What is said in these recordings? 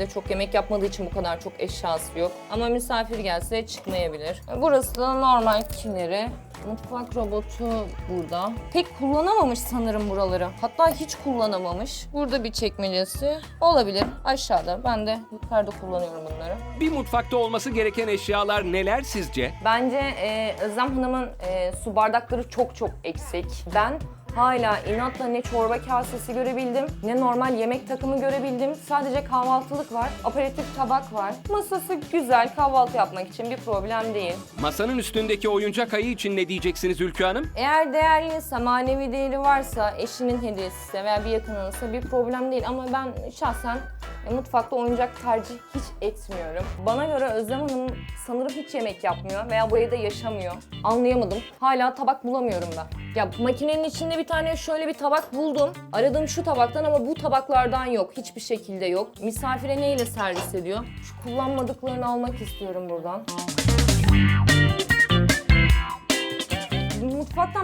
de çok yemek yapmadığı için bu kadar çok eşyası yok. Ama misafir gelse çıkmayabilir. Burası da normal kineri. Mutfak robotu burada. Pek kullanamamış sanırım buraları. Hatta hiç kullanamamış. Burada bir çekmecesi olabilir aşağıda. Ben de yukarıda kullanıyorum bunları. Bir mutfakta olması gereken eşyalar neler sizce? Bence e, Özlem Hanım'ın e, su bardakları çok çok eksik. Ben hala inatla ne çorba kasesi görebildim, ne normal yemek takımı görebildim. Sadece kahvaltılık var, aperatif tabak var. Masası güzel, kahvaltı yapmak için bir problem değil. Masanın üstündeki oyuncak ayı için ne diyeceksiniz Ülkü Hanım? Eğer değerliyse, manevi değeri varsa, eşinin hediyesi ise veya bir yakınınsa bir problem değil. Ama ben şahsen e, mutfakta oyuncak tercih hiç etmiyorum. Bana göre Özlem Hanım sanırım hiç yemek yapmıyor veya bu evde yaşamıyor. Anlayamadım. Hala tabak bulamıyorum ben. Ya makinenin içinde bir tane şöyle bir tabak buldum. Aradığım şu tabaktan ama bu tabaklardan yok. Hiçbir şekilde yok. Misafire neyle servis ediyor? Şu kullanmadıklarını almak istiyorum buradan.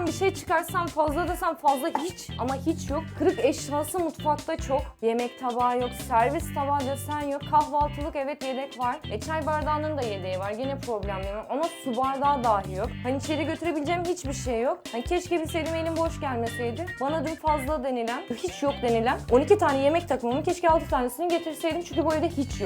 Bir şey çıkarsam fazla desem fazla hiç ama hiç yok. Kırık eşyası mutfakta çok. Yemek tabağı yok, servis tabağı desen yok. Kahvaltılık evet yedek var. E çay bardağının da yedeği var. Yine problemleri var ama su bardağı dahi yok. Hani içeri götürebileceğim hiçbir şey yok. Hani keşke bilseydim elim boş gelmeseydi. Bana dün fazla denilen, hiç yok denilen 12 tane yemek takımımın keşke 6 tanesini getirseydim çünkü bu evde hiç yok.